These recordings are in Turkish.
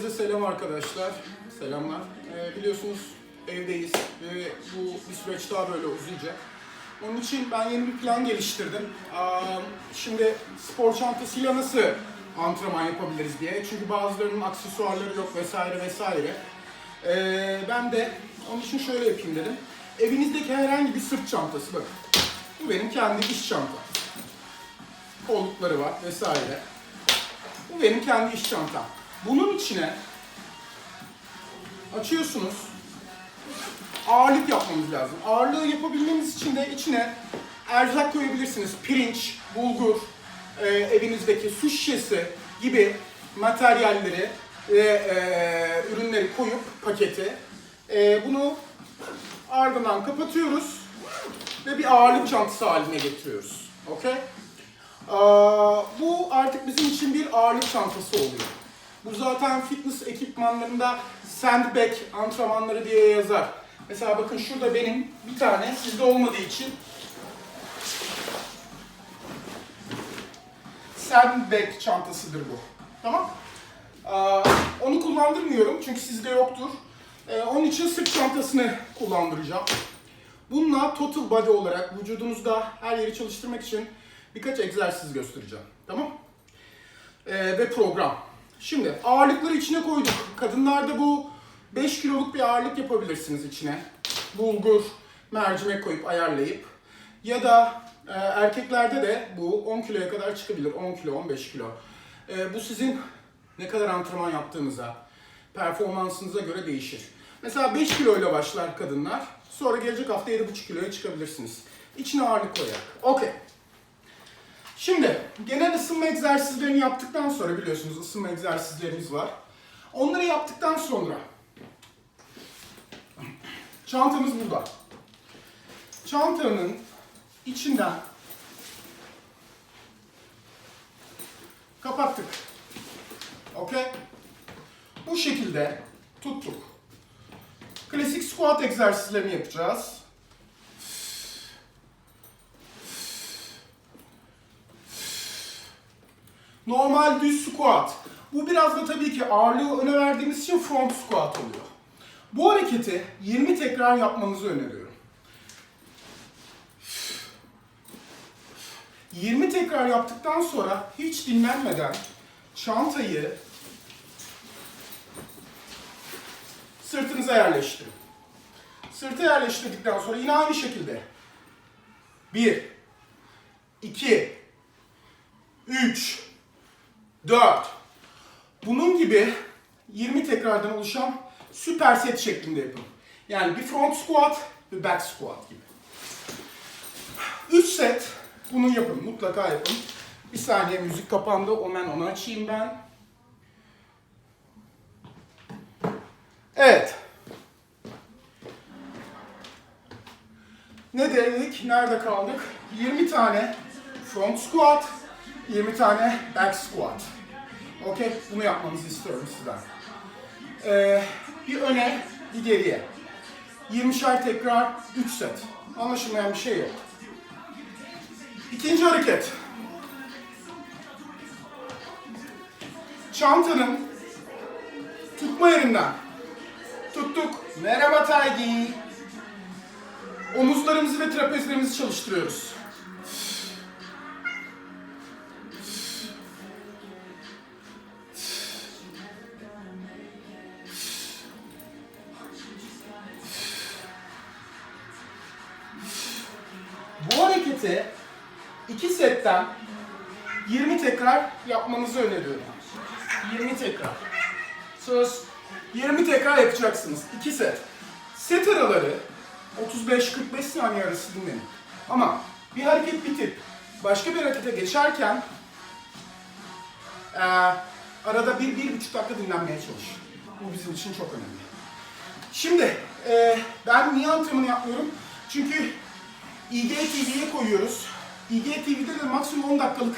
Herkese selam arkadaşlar. Selamlar. Ee, biliyorsunuz evdeyiz ve bu bir süreç daha böyle uzayacak. Onun için ben yeni bir plan geliştirdim. Aa, şimdi spor çantasıyla nasıl antrenman yapabiliriz diye. Çünkü bazılarının aksesuarları yok vesaire vesaire. Ee, ben de onun için şöyle yapayım dedim. Evinizdeki herhangi bir sırt çantası bakın. Bu benim kendi iş çantam. Kollukları var vesaire. Bu benim kendi iş çantam. Bunun içine açıyorsunuz. Ağırlık yapmamız lazım. Ağırlığı yapabilmemiz için de içine erzak koyabilirsiniz. Pirinç, bulgur, e, evinizdeki su şişesi gibi materyalleri ve e, ürünleri koyup paketi e, bunu ardından kapatıyoruz ve bir ağırlık çantası haline getiriyoruz. Okey? Aa, bu artık bizim için bir ağırlık çantası oluyor. Bu zaten fitness ekipmanlarında sandbag antrenmanları diye yazar. Mesela bakın şurada benim bir tane sizde olmadığı için sandbag çantasıdır bu. Tamam? Aa, onu kullandırmıyorum çünkü sizde yoktur. Ee, onun için sırt çantasını kullandıracağım. Bununla total body olarak vücudunuzda her yeri çalıştırmak için birkaç egzersiz göstereceğim. Tamam? Ee, ve program. Şimdi ağırlıkları içine koyduk. Kadınlarda bu 5 kiloluk bir ağırlık yapabilirsiniz içine. Bulgur, mercimek koyup ayarlayıp. Ya da e, erkeklerde de bu 10 kiloya kadar çıkabilir. 10 kilo, 15 kilo. E, bu sizin ne kadar antrenman yaptığınıza, performansınıza göre değişir. Mesela 5 kiloyla başlar kadınlar. Sonra gelecek hafta 7,5 kiloya çıkabilirsiniz. İçine ağırlık koyarak. Okey. Şimdi genel ısınma egzersizlerini yaptıktan sonra biliyorsunuz ısınma egzersizlerimiz var. Onları yaptıktan sonra çantamız burada. Çantanın içinden kapattık. Okey? Bu şekilde tuttuk. Klasik squat egzersizlerini yapacağız. Normal düz squat. Bu biraz da tabii ki ağırlığı öne verdiğimiz için front squat oluyor. Bu hareketi 20 tekrar yapmanızı öneriyorum. 20 tekrar yaptıktan sonra hiç dinlenmeden çantayı sırtınıza yerleştirin. Sırtı yerleştirdikten sonra yine aynı şekilde 1 2 3 4 Bunun gibi 20 tekrardan oluşan süper set şeklinde yapın. Yani bir front squat, bir back squat gibi. 3 set bunu yapın, mutlaka yapın. Bir saniye müzik kapandı, hemen onu açayım ben. Evet. Ne dedik, nerede kaldık? 20 tane front squat, 20 tane back squat. Okey, bunu yapmanızı istiyorum sizden. Ee, bir öne, bir geriye. 20'şer tekrar, 3 set. Anlaşılmayan bir şey yok. İkinci hareket. Çantanın tutma yerinden tuttuk. Merhaba Taygi. Omuzlarımızı ve trapezlerimizi çalıştırıyoruz. Hareketi 2 setten 20 tekrar yapmanızı öneriyorum. 20 tekrar. Söz 20 tekrar yapacaksınız. 2 set. Set araları 35-45 saniye arası dinlenin. Ama bir hareket bitip başka bir harekete geçerken eee, arada bir, bir buçuk dakika dinlenmeye çalış. Bu bizim için çok önemli. Şimdi eee, ben niye antrenmanı yapmıyorum? Çünkü IGTV'ye koyuyoruz. IGTV'de de maksimum 10 dakikalık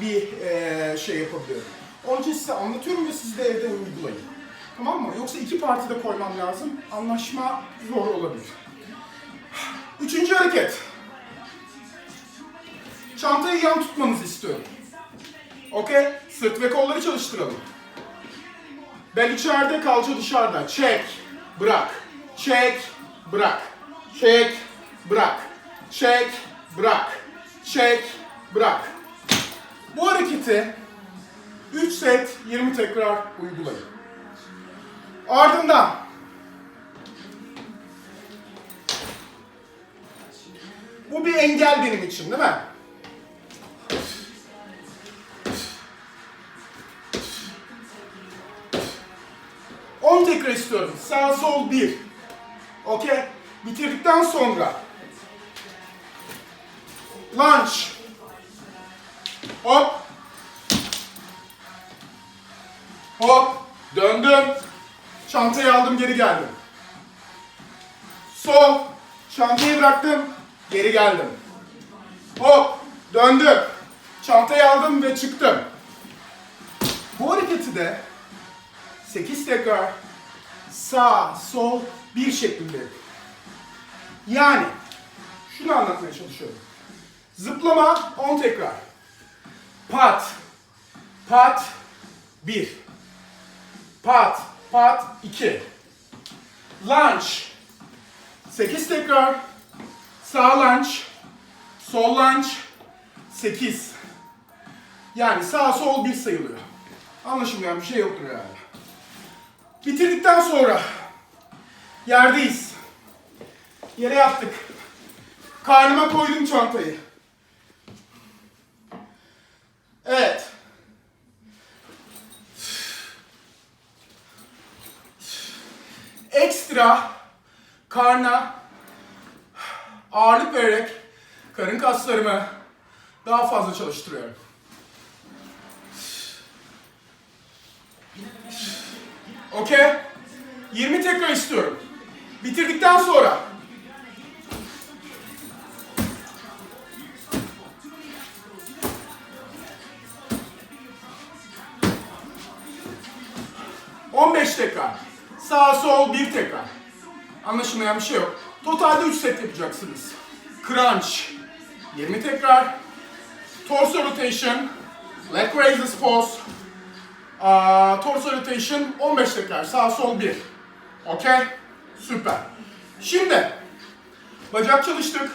bir eee, şey yapabiliyorum. Onun için size anlatıyorum ve siz de evde uygulayın. Tamam mı? Yoksa iki parti de koymam lazım. Anlaşma zor olabilir. Üçüncü hareket. Çantayı yan tutmanızı istiyorum. Okey? Sırt ve kolları çalıştıralım. Bel içeride, kalça dışarıda. Çek, bırak. Çek, bırak. Çek, bırak. Çek, bırak. Çek, bırak. Bu hareketi 3 set 20 tekrar uygulayın. Ardından bu bir engel benim için değil mi? On tekrar istiyorum. Sağ sol bir. Okey. Bitirdikten sonra lunge. Hop. Hop. Döndüm. Çantayı aldım geri geldim. Sol. Çantayı bıraktım. Geri geldim. Hop. Döndüm. Çantayı aldım ve çıktım. Bu hareketi de 8 tekrar sağ, sol, bir şeklinde. Yani şunu anlatmaya çalışıyorum. Zıplama 10 tekrar. Pat, pat, 1. Pat, pat, 2. Lunge, 8 tekrar. Sağ lunge, sol lunge, 8. Yani sağ sol 1 sayılıyor. Anlaşılmayan bir şey yoktur yani. Bitirdikten sonra yerdeyiz. Yere yattık. Karnıma koydum çantayı. Evet. Ekstra karna ağırlık vererek karın kaslarımı daha fazla çalıştırıyorum. Okey? 20 tekrar istiyorum. Bitirdikten sonra ...15 tekrar. Sağ sol bir tekrar. Anlaşılmayan bir şey yok. Totalde 3 set yapacaksınız. Crunch 20 tekrar. Torso rotation. Leg raises pose. Aa, torso rotation 15 tekrar. Sağ sol 1. Okey? Süper. Şimdi bacak çalıştık.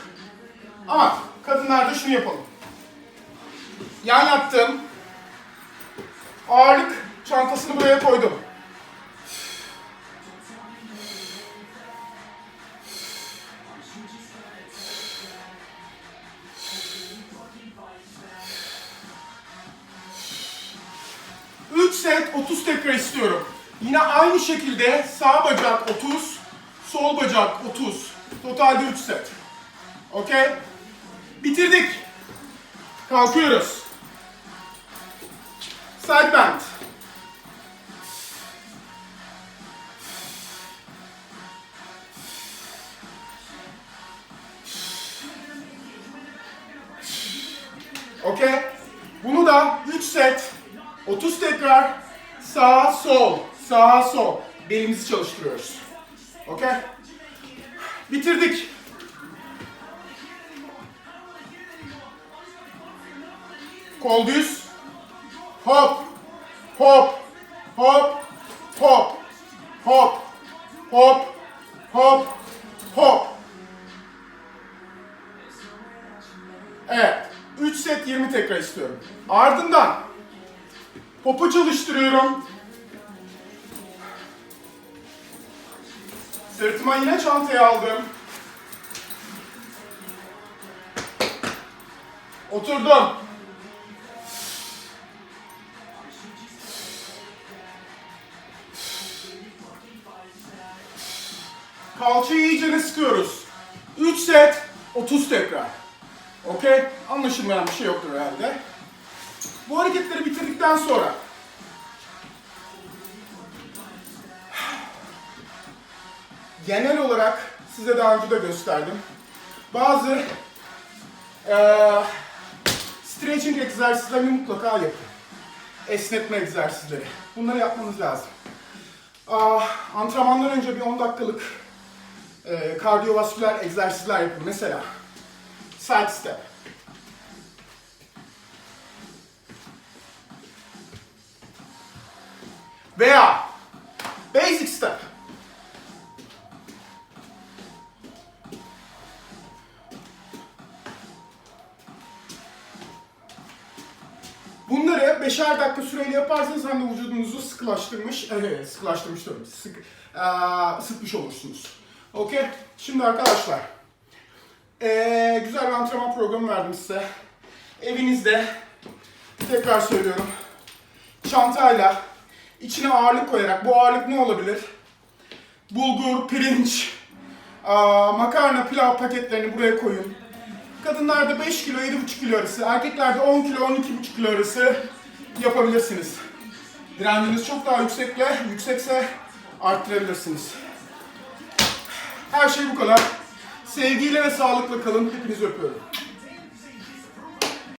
Ama kadınlarda şunu yapalım. Yan yattım. Ağırlık çantasını buraya koydum. Set 30 tekrar istiyorum. Yine aynı şekilde sağ bacak 30, sol bacak 30. Totalde 3 set. Okey? Bitirdik. Kalkıyoruz. Side bend. Sol belimizi çalıştırıyoruz. Okey? Bitirdik. Kol düz. Hop. Hop. Hop. Hop. Hop. Hop. Hop. Hop. Evet. 3 set 20 tekrar istiyorum. Ardından popo çalıştırıyorum. Sırtıma yine çantayı aldım. Oturdum. Kalçayı iyice sıkıyoruz. 3 set 30 tekrar. Okey? Anlaşılmayan bir şey yoktur herhalde. Bu hareketleri bitirdikten sonra genel olarak size daha önce de gösterdim. Bazı eee stretching egzersizlerini mutlaka yapın. Esnetme egzersizleri. Bunları yapmanız lazım. Aa, antrenmandan önce bir 10 dakikalık eee kardiyovasküler egzersizler yapın. Mesela side step. Veya böyle yaparsanız hem de vücudunuzu sıkılaştırmış, evet sıkılaştırmış diyorum, sık, eee, ısıtmış olursunuz. Okey, şimdi arkadaşlar, eee, güzel bir antrenman programı verdim size. Evinizde, tekrar söylüyorum, çantayla içine ağırlık koyarak, bu ağırlık ne olabilir? Bulgur, pirinç, aa, makarna, pilav paketlerini buraya koyun. Kadınlarda 5 kilo, 7,5 kilo arası, erkeklerde 10 kilo, 12,5 kilo arası yapabilirsiniz. Direnciniz çok daha yüksekle, yüksekse arttırabilirsiniz. Her şey bu kadar. Sevgiyle ve sağlıkla kalın. Hepinizi öpüyorum.